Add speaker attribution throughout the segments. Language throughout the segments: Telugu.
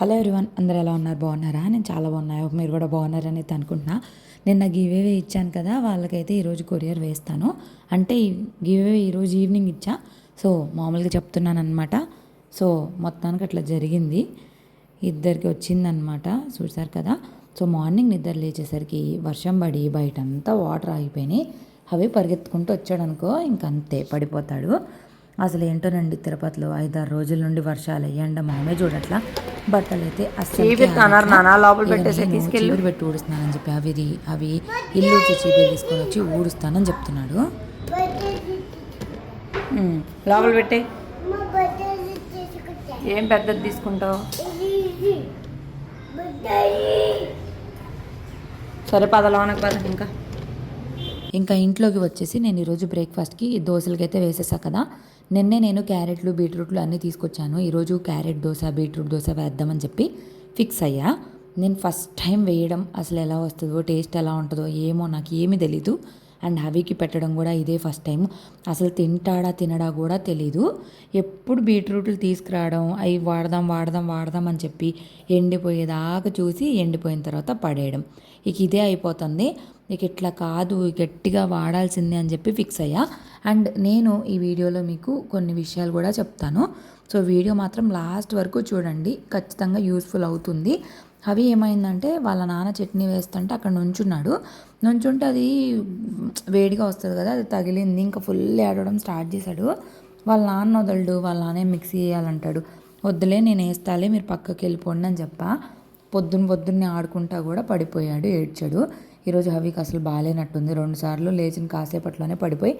Speaker 1: హలో ఎవరివన్ అందరు ఎలా ఉన్నారు? బాగున్నారా? నేను చాలా బాగున్నాయి మీరు కూడా బాగున్నారని అనుకుంటున్నా. నిన్న గివేవే ఇచ్చాను కదా వాళ్ళకైతే ఈరోజు కొరియర్ వేస్తాను. అంటే ఈ గివేవే ఈరోజు ఈవినింగ్ ఇచ్చా. సో మామూలుగా చెప్తున్నాను అనమాట సో మొత్తానికి అట్లా జరిగింది. ఇద్దరికి వచ్చిందనమాట చూసారు కదా? సో మార్నింగ్ నిద్ర లేచేసరికి వర్షం పడి బయటంతా వాటర్ ఆగిపోయినాయి. అవి పరిగెత్తుకుంటూ వచ్చాడు అనుకో ఇంకంతే పడిపోతాడు. అసలు ఏంటోనండి తిరుపతిలో ఐదారు రోజుల నుండి వర్షాలు ఎండ మనమే చూడట్లా. బట్టలు అయితే
Speaker 2: చీపిరి
Speaker 1: పెట్టి ఊడుస్తున్నానని చెప్పి అవి అవి ఇల్లు వచ్చి చీపురు తీసుకొని వచ్చి ఊడుస్తానని చెప్తున్నాడు.
Speaker 2: లోపల పెట్టే ఏం పెద్దది తీసుకుంటావు? సరే పద లోనకి పద ఇంకా.
Speaker 1: ఇంకా ఇంట్లోకి వచ్చేసి నేను ఈరోజు బ్రేక్ఫాస్ట్కి దోశలకైతే వేసేసా కదా. నిన్నే నేను క్యారెట్లు బీట్రూట్లు అన్నీ తీసుకొచ్చాను. ఈరోజు క్యారెట్ దోశ బీట్రూట్ దోశ వేద్దామని చెప్పి ఫిక్స్ అయ్యా. నేను ఫస్ట్ టైం వేయడం అసలు ఎలా వస్తుందో టేస్ట్ ఎలా ఉంటుందో ఏమో నాకు ఏమీ తెలీదు. అండ్ హవీకి పెట్టడం కూడా ఇదే ఫస్ట్ టైం. అసలు తింటాడా తినడా కూడా తెలీదు. ఎప్పుడు బీట్రూట్లు తీసుకురావడం అవి వాడదాం వాడదాం వాడదాం అని చెప్పి ఎండిపోయేదాకా చూసి ఎండిపోయిన తర్వాత పడేయడం. ఇక ఇదే అయిపోతుంది. ఇక ఇట్లా కాదు గట్టిగా వాడాల్సిందే అని చెప్పి ఫిక్స్ అయ్యా. అండ్ నేను ఈ వీడియోలో మీకు కొన్ని విషయాలు కూడా చెప్తాను. సో వీడియో మాత్రం లాస్ట్ వరకు చూడండి. ఖచ్చితంగా యూస్ఫుల్ అవుతుంది. అవి ఏమైందంటే వాళ్ళ నాన్న చట్నీ వేస్తుంటే అక్కడ నుంచున్నాడు. నుంచుంటే అది వేడిగా వస్తుంది కదా అది తగిలింది. ఇంకా ఫుల్ ఏడవడం స్టార్ట్ చేశాడు. వాళ్ళ నాన్న వదలడు వాళ్ళ నాన్నే మిక్సీ వేయాలంటాడు వద్దులే నేను వేస్తాలే మీరు పక్కకి వెళ్ళిపోండి అని చెప్పా. పొద్దున్న పొద్దున్నే ఆడుకుంటా కూడా పడిపోయాడు ఏడ్చాడు. ఈరోజు హవికి అసలు బాగాలేనట్టుంది రెండు సార్లు లేచిన కాసేపట్లోనే పడిపోయి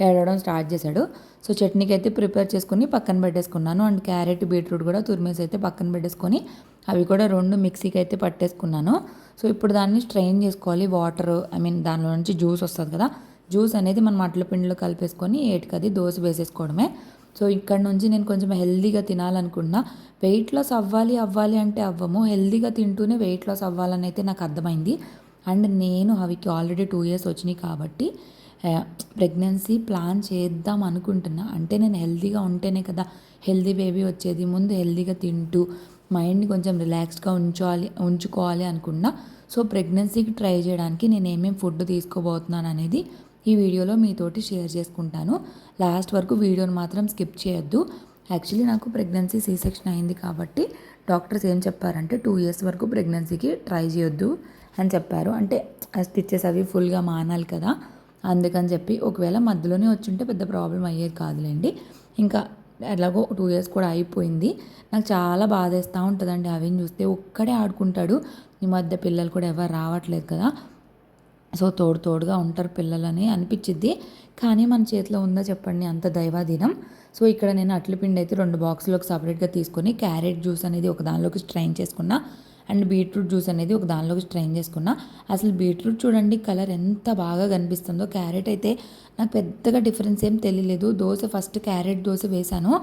Speaker 1: ఏడవడం స్టార్ట్ చేశాడు. సో చట్నీకి అయితే ప్రిపేర్ చేసుకుని పక్కన పెట్టేసుకున్నాను. అండ్ క్యారెట్ బీట్రూట్ కూడా తురిమేసి అయితే పక్కన పెట్టేసుకొని అవి కూడా రెండు మిక్సీకి అయితే పట్టేసుకున్నాను. సో ఇప్పుడు దాన్ని స్ట్రెయిన్ చేసుకోవాలి. వాటర్ ఐ మీన్ దానిలో నుంచి జ్యూస్ వస్తుంది కదా. జ్యూస్ అనేది మనం అట్ల పిండిలో కలిపేసుకొని ఏటికది దోశ వేసేసుకోవడమే. సో ఇక్కడ నుంచి నేను కొంచెం హెల్దీగా తినాలనుకున్నా. వెయిట్ లాస్ అవ్వాలి అవ్వాలి అంటే అవ్వము. హెల్దీగా తింటూనే వెయిట్ లాస్ అవ్వాలని అయితే నాకు అర్థమైంది. అండ్ నేను అవికి ఆల్రెడీ టూ ఇయర్స్ వచ్చినాయి కాబట్టి ప్రెగ్నెన్సీ ప్లాన్ చేద్దాం అనుకుంటున్నా. అంటే నేను హెల్దీగా ఉంటేనే కదా హెల్దీ బేబీ వచ్చేది. ముందు హెల్దీగా తింటూ మైండ్ని కొంచెం రిలాక్స్డ్గా ఉంచాలి ఉంచుకోవాలి అనుకున్నా సో ప్రెగ్నెన్సీకి ట్రై చేయడానికి నేను ఏమేమి ఫుడ్ తీసుకోబోతున్నాను అనేది ఈ వీడియోలో మీతోటి షేర్ చేసుకుంటాను. లాస్ట్ వరకు వీడియోని మాత్రం స్కిప్ చేయొద్దు. యాక్చువల్లీ నాకు ప్రెగ్నెన్సీ సీ సెక్షన్ అయింది కాబట్టి డాక్టర్స్ ఏం చెప్పారంటే టూ ఇయర్స్ వరకు ప్రెగ్నెన్సీకి ట్రై చేయొద్దు అని చెప్పారు. అంటే ఆ స్టిచ్చెస్ అవి ఫుల్గా మానాలి కదా అందుకని చెప్పి ఒకవేళ మధ్యలోనే వచ్చుంటే పెద్ద ప్రాబ్లం అయ్యేది కాదులేండి. ఇంకా ఎలాగో టూ ఇయర్స్ కూడా అయిపోయింది. నాకు చాలా బాధేస్తూ ఉంటుందండి అవేం చూస్తే. ఒక్కడే ఆడుకుంటాడు. ఈ మధ్య పిల్లలు కూడా ఎవరు రావట్లేదు కదా. సో తోడు తోడుగా ఉంటారు పిల్లలని అనిపించిద్ది. కానీ మన చేతిలో ఉందా చెప్పండి అంత దైవాధీనం. సో ఇక్కడ నేను అట్ల పిండి అయితే రెండు బాక్సులోకి సపరేట్గా తీసుకొని క్యారెట్ జ్యూస్ అనేది ఒక దానిలోకి స్ట్రైన్ చేసుకున్నా. అండ్ బీట్రూట్ జ్యూస్ అనేది ఒక దానిలోకి స్ట్రైన్ చేసుకున్నా. అసలు బీట్రూట్ చూడండి కలర్ ఎంత బాగా కనిపిస్తుందో. క్యారెట్ అయితే నాకు పెద్దగా డిఫరెన్స్ ఏం తెలియలేదు. దోశ ఫస్ట్ క్యారెట్ దోశ వేశాను.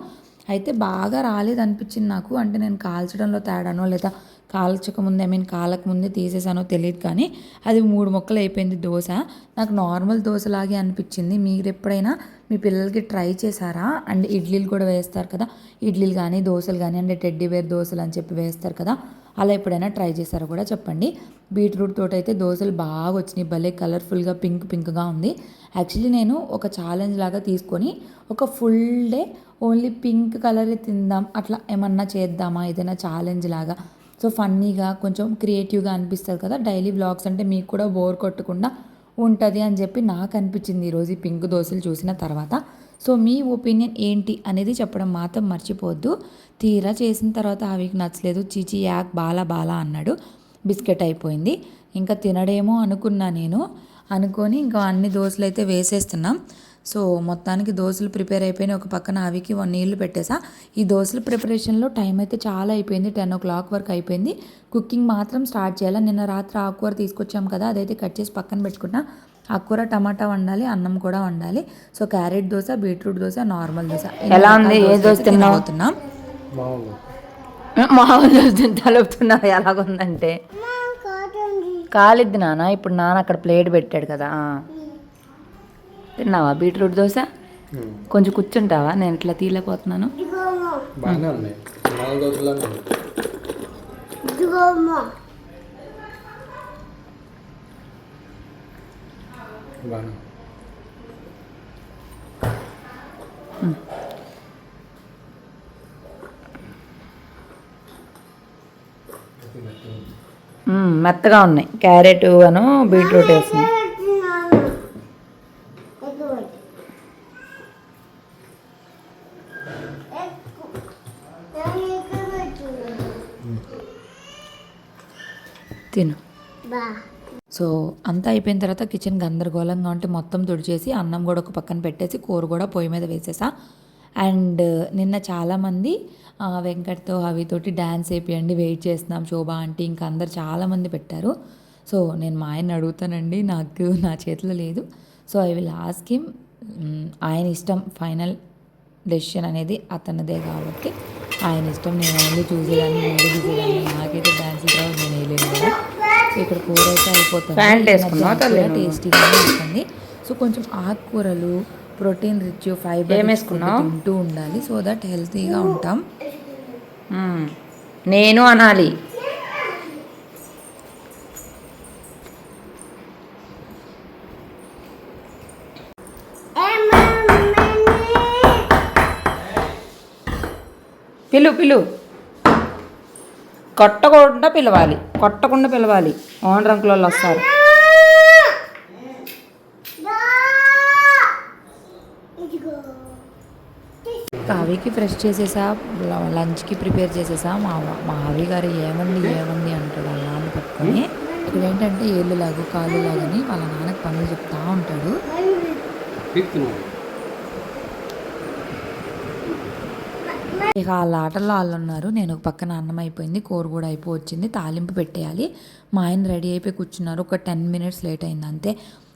Speaker 1: అయితే బాగా రాలేదు అనిపించింది నాకు. అంటే నేను కాల్చడంలో తేడానో లేదా కాల్చక ముందే ఐ మీన్ కాలక ముందే తీసేసానో తెలియదు కానీ అది మూడు మొక్కలు అయిపోయింది దోశ. నాకు నార్మల్ దోశలాగే అనిపించింది. మీరు ఎప్పుడైనా మీ పిల్లలకి ట్రై చేశారా? అండ్ ఇడ్లీలు కూడా వేస్తారు కదా. ఇడ్లీలు కానీ దోశలు కానీ అంటే టెడ్డీ వేర్ దోశలు అని చెప్పి వేస్తారు కదా. అలా ఎప్పుడైనా ట్రై చేశారో కూడా చెప్పండి. బీట్రూట్ తోట అయితే దోశలు బాగా వచ్చినాయి భలే కలర్ఫుల్గా పింక్ పింక్గా ఉంది. యాక్చువల్లీ నేను ఒక ఛాలెంజ్ లాగా తీసుకొని ఒక ఫుల్ డే ఓన్లీ పింక్ కలరే తిందాం అట్లా ఏమన్నా చేద్దామా? ఏదైనా ఛాలెంజ్ లాగా. సో ఫన్నీగా కొంచెం క్రియేటివ్గా అనిపిస్తుంది కదా. డైలీ బ్లాగ్స్ అంటే మీకు కూడా బోర్ కొట్టకుండా ఉంటుంది అని చెప్పి నాకు అనిపించింది ఈరోజు ఈ పింక్ దోశలు చూసిన తర్వాత. సో మీ ఒపీనియన్ ఏంటి అనేది చెప్పడం మాత్రం మర్చిపోవద్దు. తీరా చేసిన తర్వాత అవికి నచ్చలేదు. చీచి యాక్ బాలా బాలా అన్నాడు. బిస్కెట్ అయిపోయింది. ఇంకా తినడేమో అనుకున్నా నేను. అనుకొని ఇంకా అన్ని దోశలు అయితే వేసేస్తున్నాం. సో మొత్తానికి దోశలు ప్రిపేర్ అయిపోయినాయి. ఒక పక్కన అవికి వన్ నీళ్ళు పెట్టేసా. ఈ దోశల ప్రిపరేషన్లో టైం అయితే చాలా అయిపోయింది. టెన్ ఓ క్లాక్ వరకు అయిపోయింది. కుకింగ్ మాత్రం స్టార్ట్ చేయాలి? నిన్న రాత్రి ఆకుకూర తీసుకొచ్చాం కదా అదైతే కట్ చేసి పక్కన పెట్టుకున్నా. ఆకుకూర టమాటా వండాలి అన్నం కూడా వండాలి. So carrot dosa beetroot dosa normal dosa.
Speaker 2: ఎలా ఉంది? ఏ దోశ?
Speaker 1: తినబోతున్నాం.
Speaker 2: మామూలు. దోశ తలుపుతున్నావు ఎలాగుందంటే కాలిద్ది నాన్న. ఇప్పుడు నాన్న అక్కడ ప్లేట్ పెట్టాడు కదా. తిన్నావా? బీట్రూట్ దోశ? కొంచెం కూర్చుంటావా? నేను ఇట్లా
Speaker 3: బాగా
Speaker 2: మ్మ్, మెత్తగా ఉన్నాయి. క్యారెట్ అను బీట్రూట్
Speaker 4: పెట్టున్నాను
Speaker 2: తిను.
Speaker 1: సో అంతా అయిపోయిన తర్వాత కిచెన్ గందరగోళంగా ఉంటే మొత్తం తుడిచేసి అన్నం కూడా ఒక పక్కన పెట్టేసి కూర కూడా పొయ్యి మీద వేసేసా. అండ్ నిన్న చాలామంది వెంకట్తో అవితోటి డ్యాన్స్ వేపియండి వెయిట్ చేస్తున్నాం శోభ ఆంటీ ఇంకా అందరు చాలామంది పెట్టారు. సో నేను మా ఆయన అడుగుతానండి నాకు నా చేతిలో లేదు. So I will ask him ఆయన ఇష్టం ఫైనల్ డెసిషన్ అనేది అతనిదే కాబట్టి ఆయన ఇష్టం నేను ఓన్లీ చూసేదాన్ని వీడియో చూసేదాన్ని నాకైతే డ్యాన్స్ రావు నేను వేయలేను కదా సో ఇక్కడ కూర అయితే అయిపోతుంది? టేస్టీగానే ఉంటుంది. సో కొంచెం ఆకుకూరలు ప్రోటీన్ రిచ్ ఫైబర్
Speaker 2: ఏం వేసుకున్నావు?
Speaker 1: తింటూ ఉండాలి సో దట్ హెల్తీగా ఉంటాం.
Speaker 2: నేను అనాలి. పిలు పిలు. కొట్టకుండా పిలవాలి. కొట్టకుండా పిలవాలి. ఓన్ రంకుల వాళ్ళు వస్తారు.
Speaker 1: కావికి ఫ్రెష్ చేసేసా లంచ్కి ప్రిపేర్ చేసేసా. మా మా ఆవి గారు ఏమండి ఏమండి అంటాడు వాళ్ళ నాన్న పట్టుకొని ఇక్కడ ఏంటంటే ఏళ్ళు లాగు కాళ్ళు లాగని వాళ్ళ నాన్నకి పనులు చెప్తా ఉంటాడు. ఇక వాళ్ళ ఆటల్లో వాళ్ళు ఉన్నారు. నేను ఒక పక్కన అన్నం అయిపోయింది కూర కూడా అయిపో వచ్చింది. తాలింపు పెట్టేయాలి. మా ఆయన రెడీ అయిపోయి కూర్చున్నారు. ఒక టెన్ మినిట్స్ లేట్ అయింది అంతే.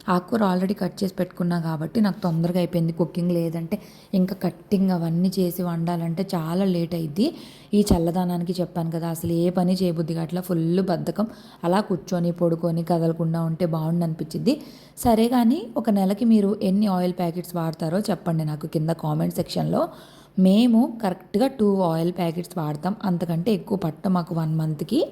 Speaker 1: ఆకుకూర ఆల్రెడీ కట్ చేసి పెట్టుకున్నా కాబట్టి నాకు తొందరగా అయిపోయింది. కుకింగ్ లేదంటే ఇంకా కట్టింగ్ అవన్నీ చేసి వండాలంటే చాలా లేట్ అయింది ఈ చల్లదనానికి చెప్పాను కదా అసలు ఏ పని చేయబుద్ది అట్లా ఫుల్ బద్ధకం. అలా కూర్చొని పడుకొని కదలకుండా ఉంటే బాగుండు అనిపించింది సరే కానీ ఒక నెలకి మీరు ఎన్ని ఆయిల్ ప్యాకెట్స్ వాడతారో చెప్పండి నాకు కింద కామెంట్ సెక్షన్లో. మేము కరెక్ట్గా టూ ఆయిల్ ప్యాకెట్స్ వాడతాం. అంతకంటే ఎక్కువ పట్ట మాకు వన్ మంత్కి.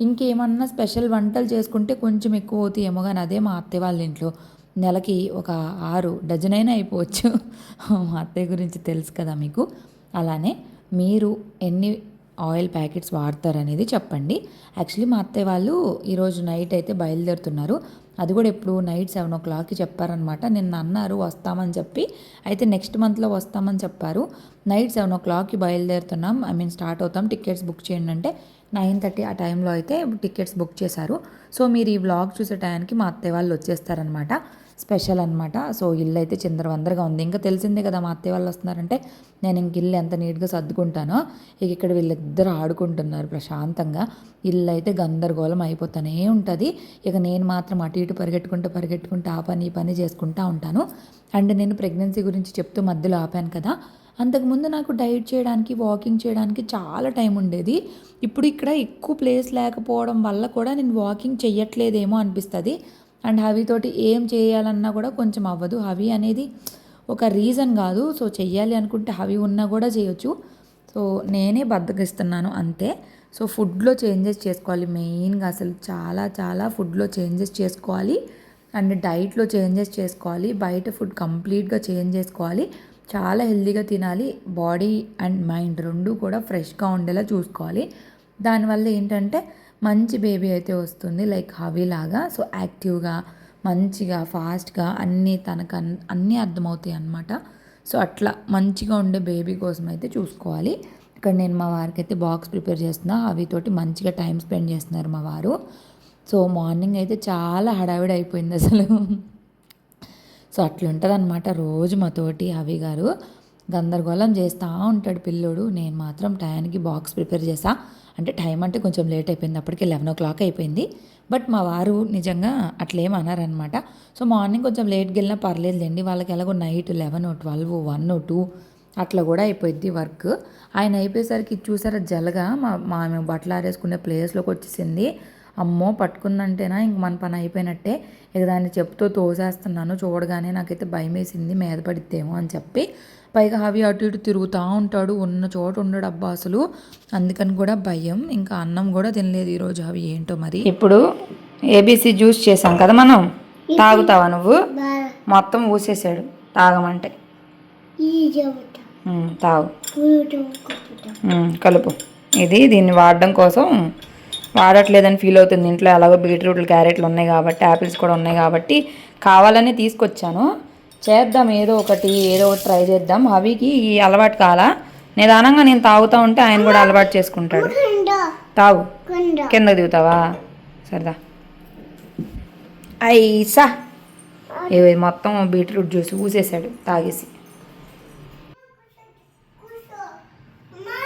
Speaker 1: ఇంకేమన్నా స్పెషల్ వంటలు చేసుకుంటే కొంచెం ఎక్కువ అవుతాయేమో కానీ అదే మా అత్తయ్య వాళ్ళ ఇంట్లో. నెలకి ఒక ఆరు డజన్ అయినా అయిపోవచ్చు. మా అత్తయ్య గురించి తెలుసు కదా మీకు. అలానే మీరు ఎన్ని ఆయిల్ ప్యాకెట్స్ వాడతారనేది చెప్పండి. యాక్చువల్లీ మా అత్తయ్య వాళ్ళు ఈరోజు నైట్ అయితే బయలుదేరుతున్నారు. అది కూడా ఎప్పుడు నైట్ సెవెన్ ఓ క్లాక్కి చెప్పారనమాట నిన్న అన్నారు వస్తామని చెప్పి. అయితే నెక్స్ట్ మంత్లో వస్తామని చెప్పారు. నైట్ సెవెన్ ఓ క్లాక్కి బయలుదేరుతున్నాం. ఐ మీన్ స్టార్ట్ అవుతాం. టికెట్స్ బుక్ చేయండి అంటే నైన్ థర్టీ ఆ టైంలో అయితే టికెట్స్ బుక్ చేశారు. సో మీరు ఈ వ్లాగ్ చూసే టైంకి మా అత్తయ్య వాళ్ళు వచ్చేస్తారనమాట స్పెషల్ అనమాట సో ఇల్లు అయితే చిందరవందరగా ఉంది. ఇంకా తెలిసిందే కదా మా అత్తయ్య వాళ్ళు వస్తున్నారంటే నేను ఇంక ఇల్లు ఎంత నీట్గా సర్దుకుంటానో ఇక ఇక్కడ వీళ్ళిద్దరు ఆడుకుంటున్నారు ప్రశాంతంగా. ఇల్లు అయితే గందరగోళం అయిపోతూనే ఉంటుంది. ఇక నేను మాత్రం అటు ఇటు పరిగెట్టుకుంటూ పరిగెట్టుకుంటూ ఆ పని ఈ పని చేసుకుంటూ ఉంటాను. అండ్ నేను ప్రెగ్నెన్సీ గురించి చెప్తూ మధ్యలో ఆపాను కదా. అంతకుముందు నాకు డైట్ చేయడానికి వాకింగ్ చేయడానికి చాలా టైం ఉండేది. ఇప్పుడు ఇక్కడ ఎక్కువ ప్లేస్ లేకపోవడం వల్ల కూడా నేను వాకింగ్ చెయ్యట్లేదేమో అనిపిస్తుంది. అండ్ హవితోటి ఏం చేయాలన్నా కూడా కొంచెం అవ్వదు. హవి అనేది ఒక రీజన్ కాదు. సో చెయ్యాలి అనుకుంటే హవి ఉన్నా కూడా చేయొచ్చు. సో నేనే బద్దకిస్తున్నాను అంతే. సో ఫుడ్లో చేంజెస్ చేసుకోవాలి. మెయిన్గా అసలు చాలా చాలా ఫుడ్లో చేంజెస్ చేసుకోవాలి. అండ్ డైట్లో చేంజెస్ చేసుకోవాలి. బయట ఫుడ్ కంప్లీట్గా చేంజ్ చేసుకోవాలి. చాలా హెల్తీగా తినాలి. బాడీ అండ్ మైండ్ రెండు కూడా ఫ్రెష్గా ఉండేలా చూసుకోవాలి. దానివల్ల ఏంటంటే మంచి బేబీ అయితే వస్తుంది. లైక్ హవీలాగా సో యాక్టివ్గా మంచిగా ఫాస్ట్గా అన్నీ తనకు అన్- అన్నీ అర్థమవుతాయి అన్నమాట. సో అట్లా మంచిగా ఉండే బేబీ కోసం అయితే చూసుకోవాలి. ఇక్కడ నేను మా వారికి అయితే బాక్స్ ప్రిపేర్ చేస్తున్నా. అవితోటి మంచిగా టైం స్పెండ్ చేస్తున్నారు మా వారు. సో మార్నింగ్ అయితే చాలా హడావిడి అయిపోయింది అసలు. సో అట్లుంటుందనమాట రోజు మా తోటి అవి గారు గందరగోళం చేస్తూ ఉంటాడు పిల్లోడు. నేను మాత్రం టైంకి బాక్స్ ప్రిపేర్ చేసా. అంటే టైం అంటే కొంచెం లేట్ అయిపోయింది. అప్పటికి లెవెన్ ఓ క్లాక్ అయిపోయింది. బట్ మా వారు నిజంగా అట్లేం అన్నారనమాట సో మార్నింగ్ కొంచెం లేట్కి వెళ్ళినా పర్లేదులేండి. వాళ్ళకి ఎలాగో night eleven twelve one two అట్లా కూడా అయిపోయింది వర్క్. ఆయన అయిపోయేసరికి ఇది చూసారా జలగా మా మా మేము బట్టలు ఆరేసుకునే ప్లేస్లోకి వచ్చేసింది. అమ్మో పట్టుకుందంటేనా? ఇంక మన పని అయిపోయినట్టే. ఇక దాన్ని చెప్తూ తోసేస్తున్నాను. చూడగానే నాకైతే భయం వేసింది మీద పడిద్దేమో అని చెప్పి పైగా అవి అటు ఇటు తిరుగుతూ ఉంటాడు. ఉన్న చోట ఉండడు అబ్బా అసలు. అందుకని కూడా భయం. ఇంకా అన్నం కూడా తినలేదు ఈరోజు. అవి ఏంటో మరి.
Speaker 2: ఇప్పుడు ఏబీసీ జ్యూస్ చేసాం కదా మనం. తాగుతావా నువ్వు? మొత్తం ఊసేసాడు. తాగమంటే. తాగు. కలుపు. ఇది దీన్ని వాడడం కోసం వాడట్లేదని ఫీల్ అవుతుంది. ఇంట్లో ఎలాగో బీట్రూట్లు క్యారెట్లు ఉన్నాయి కాబట్టి యాపిల్స్ కూడా ఉన్నాయి కాబట్టి కావాలని తీసుకొచ్చాను. చేద్దాం ఏదో ఒకటి ఏదో ఒకటి ట్రై చేద్దాం. హవికి ఈ అలవాటు కాలా? నిదానంగా నేను తాగుతూ ఉంటే ఆయన కూడా అలవాటు చేసుకుంటాడు. తాగు. కింద దిగుతావా? సరదా. ఐసా. ఇవి మొత్తం బీట్రూట్ జ్యూస్ ఊసేసాడు. తాగేసి
Speaker 4: అమ్మా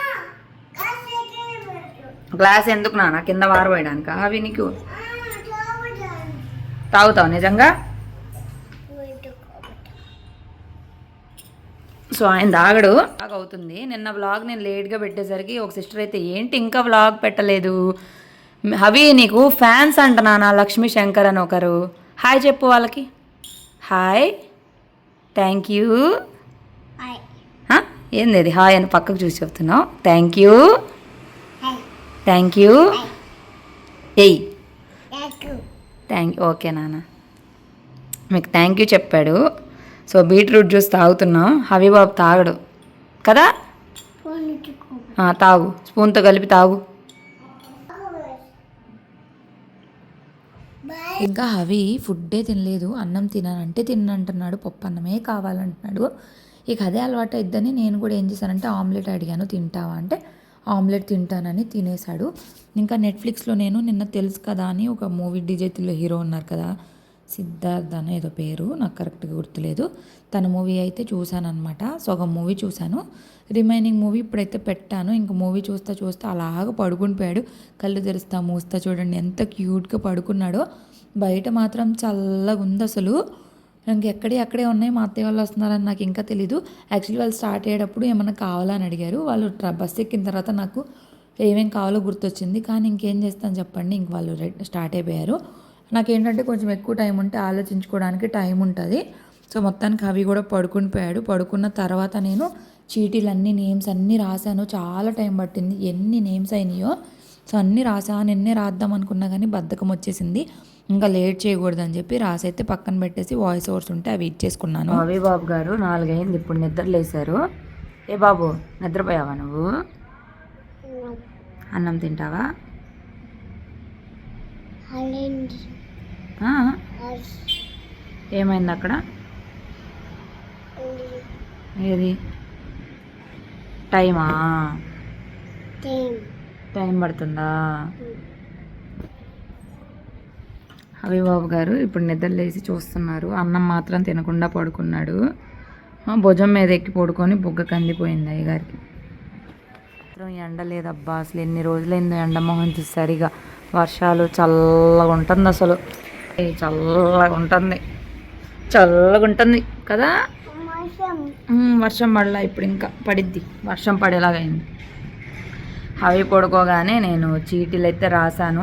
Speaker 4: కాసేకే పెట్టు
Speaker 2: గ్లాస్ ఎందుకు నాన్న కింద వారబోయడానిక? అవి నీకు తాగుతావు నిజంగా? సో ఆయన తాగడు. బ్లాగ్ అవుతుంది. నిన్న వ్లాగ్ నేను లేట్గా పెట్టేసరికి ఒక సిస్టర్ అయితే ఏంటి ఇంకా వ్లాగ్ పెట్టలేదు? అవి నీకు ఫ్యాన్స్ అంట నాన్న లక్ష్మీ శంకర్ అని ఒకరు. హాయ్ చెప్పు వాళ్ళకి. హాయ్ థ్యాంక్ యూ ఏంది అది హాయ్ అని పక్కకు చూసి చెప్తున్నావు. థ్యాంక్ యూ థ్యాంక్ యూ ఎయ్
Speaker 4: థాంక్ యూ
Speaker 2: థ్యాంక్ ఓకే నాన్న. మీకు థ్యాంక్ యూ చెప్పాడు. సో బీట్రూట్ జ్యూస్ తాగుతున్నాం. హబీబాబు తాగడు. కదా? తాగు. స్పూన్తో కలిపి తాగు.
Speaker 1: ఇంకా అవి ఫుడ్డే తినలేదు. అన్నం తినానంటే తిన్నంటున్నాడు పప్పు అన్నమే కావాలంటున్నాడు. ఇక అదే అలవాటు అయిద్దని నేను కూడా ఏం చేశానంటే ఆమ్లెట్ అడిగాను. తింటావా అంటే ఆమ్లెట్ తింటానని తినేశాడు. ఇంకా నెట్ఫ్లిక్స్లో నేను నిన్న తెలుసు కదా అని ఒక మూవీ డిజైతుల్లో హీరో ఉన్నారు కదా సిద్ధార్థ్ అని ఏదో పేరు నాకు కరెక్ట్గా గుర్తులేదు. తన మూవీ అయితే చూశాను అనమాట సగం మూవీ చూశాను. రిమైనింగ్ మూవీ ఇప్పుడైతే పెట్టాను. ఇంక మూవీ చూస్తా చూస్తా అలాగ పడుకుని పోయాడు. కళ్ళు తెరుస్తా మూస్తా చూడండి ఎంత క్యూట్గా పడుకున్నాడో. బయట మాత్రం చల్లగా ఉంది అసలు ఇంకెక్కడే అక్కడే ఉన్నాయి మా అత్తయ్య వాళ్ళు వస్తున్నారని నాకు ఇంకా తెలీదు. యాక్చువల్లీ వాళ్ళు స్టార్ట్ అయ్యేటప్పుడు ఏమన్నా కావాలా అని అడిగారు. వాళ్ళు బస్ ఎక్కిన తర్వాత నాకు ఏమేం కావాలో గుర్తొచ్చింది. కానీ ఇంకేం చేస్తాను చెప్పండి ఇంక వాళ్ళు స్టార్ట్ అయిపోయారు. నాకేంటంటే కొంచెం ఎక్కువ టైం ఉంటే ఆలోచించుకోవడానికి టైం ఉంటుంది. సో మొత్తానికి అవి కూడా పడుకుని పోయాడు. పడుకున్న తర్వాత నేను చీటీలన్నీ నేమ్స్ అన్నీ రాశాను. చాలా టైం పట్టింది. ఎన్ని నేమ్స్ అయినాయో. సో అన్నీ రాశాను నిన్నే రాద్దాం అనుకున్నా కానీ బద్ధకం వచ్చేసింది. ఇంకా లేట్ చేయకూడదని చెప్పి రాసైతే పక్కన పెట్టేసి వాయిస్ ఓవర్స్ ఉంటే అవి ఇచ్చేసుకున్నాను.
Speaker 2: అవి బాబు గారు నాలుగైంది ఇప్పుడు నిద్ర లేశారు. ఏ బాబు నిద్రపోయావా నువ్వు? అన్నం తింటావా? ఏమైంది అక్కడ? ఏది? టైమా?
Speaker 4: టైం.
Speaker 2: పడుతుందా? హబీబాబు గారు ఇప్పుడు నిద్ర లేచి చూస్తున్నారు. అన్నం మాత్రం తినకుండా పడుకున్నాడు. భుజం మీద ఎక్కి పడుకొని బుగ్గ కందిపోయింది అయ్యగారికి. ఎండ లేదబ్బా అసలు ఎన్ని రోజులైందో ఎండ మొహం చూసి సరిగా వర్షాలు చల్లగా ఉంటుంది అసలు. చల్లగా ఉంటుంది. చల్లగా ఉంటుంది కదా?
Speaker 4: వర్షం.
Speaker 2: పడలా ఇప్పుడు ఇంకా? పడిద్ది. వర్షం పడేలాగైంది అవి పడుకోగానే నేను చీటీలు అయితే రాశాను.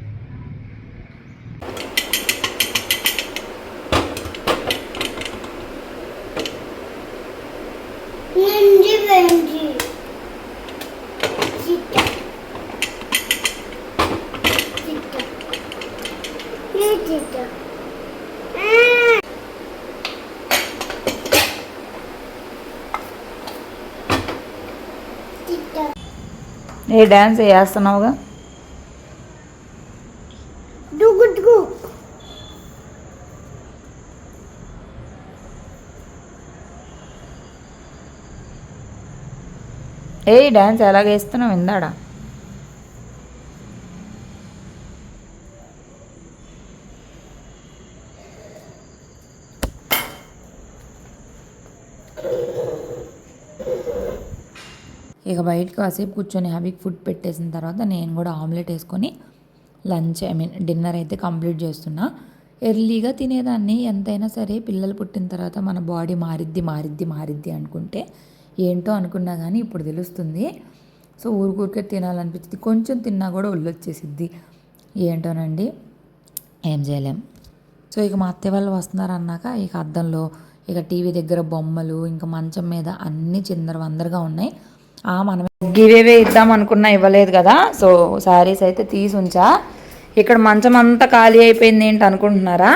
Speaker 2: నో
Speaker 4: నంది ఏ
Speaker 2: ఏ డ్యాన్స్ వేస్తున్నావుగా ఏ డ్యాన్స్ ఎలాగ వేస్తున్నావు? ఇందాడా
Speaker 1: ఇక బయటకు కాసేపు కూర్చొని హబీకి ఫుడ్ పెట్టేసిన తర్వాత నేను కూడా ఆమ్లెట్ వేసుకొని లంచ్ ఐ మీన్ డిన్నర్ అయితే కంప్లీట్ చేస్తున్నా. ఎర్లీగా తినేదాన్ని. ఎంతైనా సరే పిల్లలు పుట్టిన తర్వాత మన బాడీ మారిద్ది మారిద్ది మారిద్ది అనుకుంటే ఏంటో అనుకున్నా కానీ ఇప్పుడు తెలుస్తుంది. సో ఊరికూరికే తినాలనిపించింది కొంచెం తిన్నా కూడా ఒళ్ళు వచ్చేసిద్ది ఏంటోనండి? ఏం చేయలేం. సో ఇక మా అత్తయ్య వాళ్ళు వస్తున్నారు అన్నాక ఇక అద్దంలో ఇక టీవీ దగ్గర బొమ్మలు ఇంకా మంచం మీద అన్నీ చిందర వందరగా ఉన్నాయి. ఆ మనం
Speaker 2: గివేవే ఇద్దాం అనుకున్నా ఇవ్వలేదు కదా. సో శారీస్ అయితే తీసి ఉంచా. ఇక్కడ మంచం అంతా ఖాళీ అయిపోయింది ఏంటి అనుకుంటున్నారా?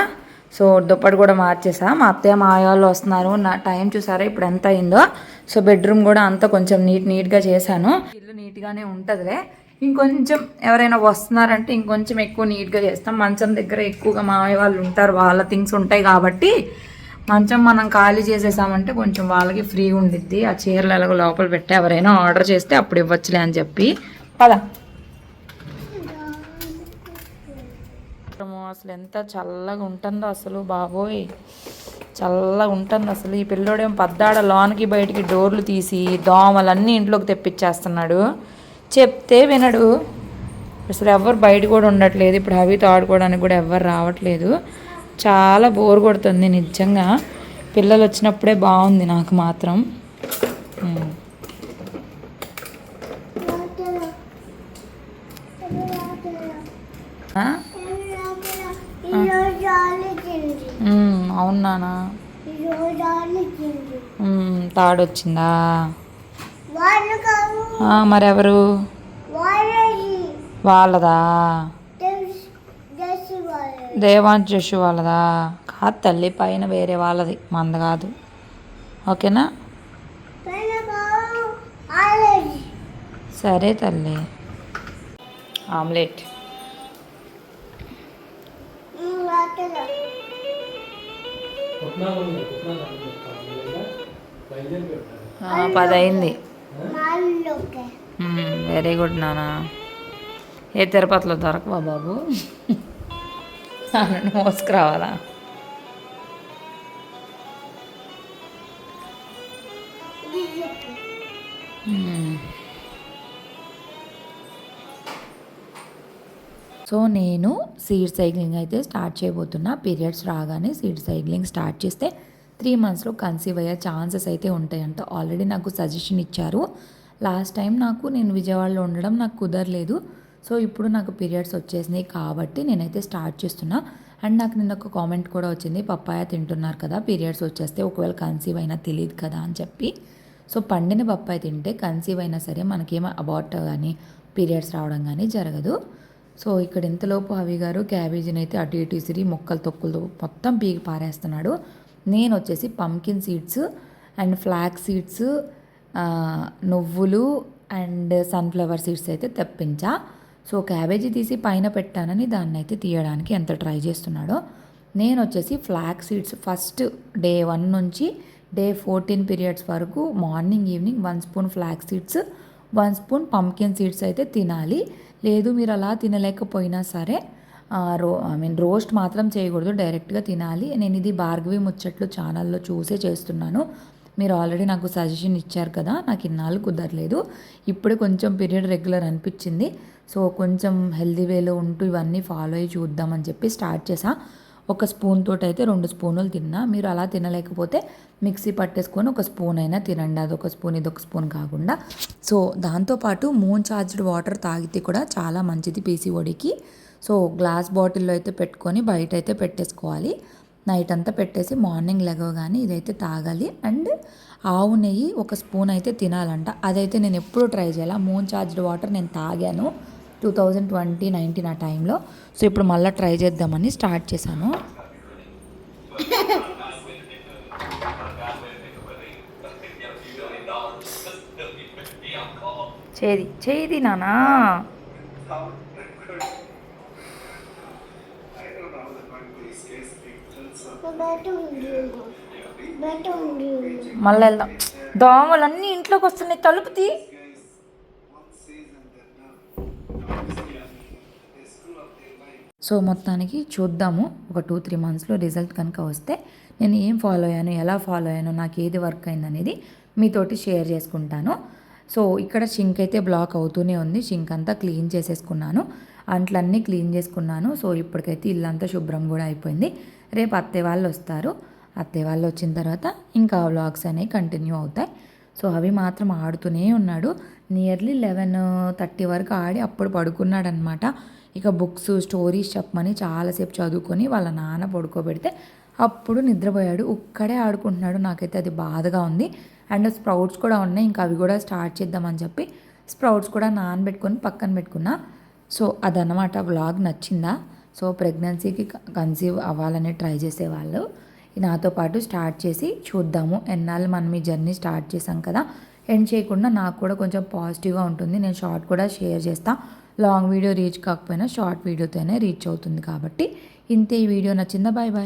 Speaker 2: సో దుప్పటి కూడా మార్చేసా. మా అత్తయ్య మా వాళ్ళు వస్తున్నారు. నా టైం చూసారా? ఇప్పుడు ఎంత అయిందో. సో బెడ్రూమ్ కూడా అంతా కొంచెం నీట్ నీట్గా చేశాను. ఇల్లు నీట్గానే ఉంటుందిలే. ఇంకొంచెం ఎవరైనా వస్తున్నారంటే ఇంకొంచెం ఎక్కువ నీట్గా చేస్తాం. మంచం దగ్గర ఎక్కువగా మామయ్య వాళ్ళు ఉంటారు. వాళ్ళ థింగ్స్ ఉంటాయి కాబట్టి మంచం మనం ఖాళీ చేసేసామంటే కొంచెం వాళ్ళకి ఫ్రీ ఉండిద్ది. ఆ చీరలు ఎలాగో లోపల పెట్టి ఎవరైనా ఆర్డర్ చేస్తే అప్పుడు ఇవ్వచ్చులే అని చెప్పి. పదా. అసలు ఎంత చల్లగా ఉంటుందో అసలు బాబోయ్. చల్లగా ఉంటుంది అసలు. ఈ పిల్లోడేం పద్దాడ లోనికి బయటికి డోర్లు తీసి దోమలన్నీ ఇంట్లోకి తెప్పించేస్తున్నాడు. చెప్తే వినడు. అసలు ఎవరు బయట కూడా ఉండట్లేదు. ఇప్పుడు హవితో ఆడుకోవడానికి కూడా ఎవరు రావట్లేదు. చాలా బోర్ కొడుతుంది నిజంగా. పిల్లలు వచ్చినప్పుడే బాగుంది నాకు మాత్రం. ఉమ్. ఆ?
Speaker 4: ఈరోజు ఆలోచింది
Speaker 2: ఉమ్, అవును నానా వచ్చిందా మరెవరు?
Speaker 4: వాళ్ళదా?
Speaker 2: దేవాన్ జషు వాళ్ళదా? కాదు తల్లి పైన వేరే వాళ్ళది. మంద కాదు. ఓకేనా? సరే తల్లి. ఆమ్లెట్.
Speaker 4: వాళ్ళలోకే
Speaker 2: వెరీ గుడ్ నానా. ఏ తిరుపతిలో దొరకవా బాబు? నన్ను మోసుకురావాలా?
Speaker 4: ఇది
Speaker 1: సో నేను సీడ్ సైక్లింగ్ అయితే స్టార్ట్ చేయబోతున్నా. పీరియడ్స్ రాగానే సీడ్ సైక్లింగ్ స్టార్ట్ చేస్తే త్రీ మంత్స్లో కన్సీవ్ అయ్యే ఛాన్సెస్ అయితే ఉంటాయంట. ఆల్రెడీ నాకు సజెషన్ ఇచ్చారు. లాస్ట్ టైం నాకు నేను విజయవాడలో ఉండడం నాకు కుదరలేదు. సో ఇప్పుడు నాకు పీరియడ్స్ వచ్చేసినాయి కాబట్టి నేనైతే స్టార్ట్ చేస్తున్నా. అండ్ నాకు నిన్న ఒక కామెంట్ కూడా వచ్చింది. పప్పాయ తింటున్నారు కదా పీరియడ్స్ వచ్చేస్తే ఒకవేళ కన్సీవ్ అయినా తెలియదు కదా అని చెప్పి. సో పండిన పప్పాయ తింటే కన్సీవ్ అయినా సరే మనకేమో అబార్ట్ కానీ పీరియడ్స్ రావడం కానీ జరగదు. సో ఇక్కడ ఇంతలోపు అవి గారు క్యాబేజీని అయితే అటు ఇటు ఇసిరి మొక్కలు తొక్కులు మొత్తం పీకి పారేస్తున్నాడు. నేను వచ్చేసి pumpkin seeds and flax seeds నువ్వులు అండ్ సన్ఫ్లవర్ సీడ్స్ అయితే తెప్పించా. సో క్యాబేజీ తీసి పైన పెట్టానని దాన్ని అయితే తీయడానికి ఎంత ట్రై చేస్తున్నాడో. నేను వచ్చేసి flax seeds first day one నుంచి డే ఫోర్టీన్ పీరియడ్స్ వరకు morning evening one spoon flax seeds one spoon pumpkin seeds అయితే తినాలి. లేదు మీరు అలా తినలేకపోయినా సరే రో ఐ మీన్ రోస్ట్ మాత్రం చేయకూడదు డైరెక్ట్గా తినాలి. నేను ఇది భార్గవి ముచ్చట్లు ఛానల్లో చూసే చేస్తున్నాను. మీరు ఆల్రెడీ నాకు సజెషన్ ఇచ్చారు కదా నాకు ఇన్నాళ్ళు కుదరలేదు. ఇప్పుడే కొంచెం పీరియడ్ రెగ్యులర్ అనిపించింది. సో కొంచెం హెల్దీ వేలో ఉంటూ ఇవన్నీ ఫాలో అయ్యి చూద్దామని చెప్పి స్టార్ట్ చేసా. ఒక స్పూన్ తోటి అయితే రెండు స్పూనులు తిన్నా. మీరు అలా తినలేకపోతే మిక్సీ పట్టేసుకొని ఒక స్పూన్ అయినా తినండి. అదొక స్పూన్ ఇదొక స్పూన్ కాకుండా. సో దాంతోపాటు మూన్ చార్జ్డ్ వాటర్ తాగితే కూడా చాలా మంచిది పీసీఓడికి సో గ్లాస్ బాటిల్లో అయితే పెట్టుకొని బయట అయితే పెట్టేసుకోవాలి. నైట్ అంతా పెట్టేసి మార్నింగ్ లెగవగానే ఇదైతే తాగాలి. అండ్ ఆవు నెయ్యి ఒక స్పూన్ అయితే తినాలంట. అదైతే నేను ఎప్పుడు ట్రై చేయాలి? మూన్ చార్జ్డ్ వాటర్ నేను తాగాను. టూ థౌజండ్ ట్వంటీ నైన్టీన్ ఆ టైంలో. సో ఇప్పుడు మళ్ళీ ట్రై చేద్దామని స్టార్ట్ చేశాను.
Speaker 2: చేది చేది నానా. మళ్ళీ వెళ్దాం. దోమలన్నీ ఇంట్లోకి వస్తున్నాయి. తలుపు
Speaker 1: సో మొత్తానికి చూద్దాము. ఒక టూ త్రీ మంత్స్లో రిజల్ట్ కనుక వస్తే నేను ఏం ఫాలో అయ్యాను ఎలా ఫాలో అయ్యాను నాకు ఏది వర్క్ అయింది అనేది మీతోటి షేర్ చేసుకుంటాను. సో ఇక్కడ షింక్ అయితే బ్లాక్ అవుతూనే ఉంది. షింక్ అంతా క్లీన్ చేసేసుకున్నాను. అంట్లన్నీ క్లీన్ చేసుకున్నాను. సో ఇప్పటికైతే ఇల్లంతా శుభ్రం కూడా అయిపోయింది. రేపు అత్తయ్య వాళ్ళు వస్తారు. అత్తయ్య వాళ్ళు వచ్చిన తర్వాత ఇంకా వ్లాగ్స్ అనేవి కంటిన్యూ అవుతాయి. సో అవి మాత్రం ఆడుతూనే ఉన్నాడు. నియర్లీ లెవెన్ థర్టీ వరకు ఆడి అప్పుడు పడుకున్నాడు అనమాట ఇక బుక్స్ స్టోరీస్ చెప్పమని చాలాసేపు చదువుకొని వాళ్ళ నాన్న పడుకోబెడితే అప్పుడు నిద్రపోయాడు. ఒక్కడే ఆడుకుంటున్నాడు. నాకైతే అది బాధగా ఉంది. అండ్ స్ప్రౌట్స్ కూడా ఉన్నాయి. ఇంకా అవి కూడా స్టార్ట్ చేద్దామని చెప్పి స్ప్రౌట్స్ కూడా నానబెట్టుకొని పక్కన పెట్టుకున్నా. సో అదనమాట వ్లాగ్ నచ్చిందా? సో ప్రెగ్నెన్సీకి కన్సీవ్ అవ్వాలని ట్రై చేసేవాళ్ళు. నాతో పాటు స్టార్ట్ చేసి చూద్దాము. ఎన్నాళ్ళు మనం ఈ జర్నీ స్టార్ట్ చేసాం కదా. ఎండ్ చేయకుండా నాకు కూడా కొంచెం పాజిటివ్గా ఉంటుంది. నేను షార్ట్ కూడా షేర్ చేస్తాను లాంగ్ వీడియో రీచ్ కాకపోయినా షార్ట్ వీడియోతోనే రీచ్ అవుతుంది కాబట్టి. ఇంతే ఈ వీడియో నచ్చిందా? Bye bye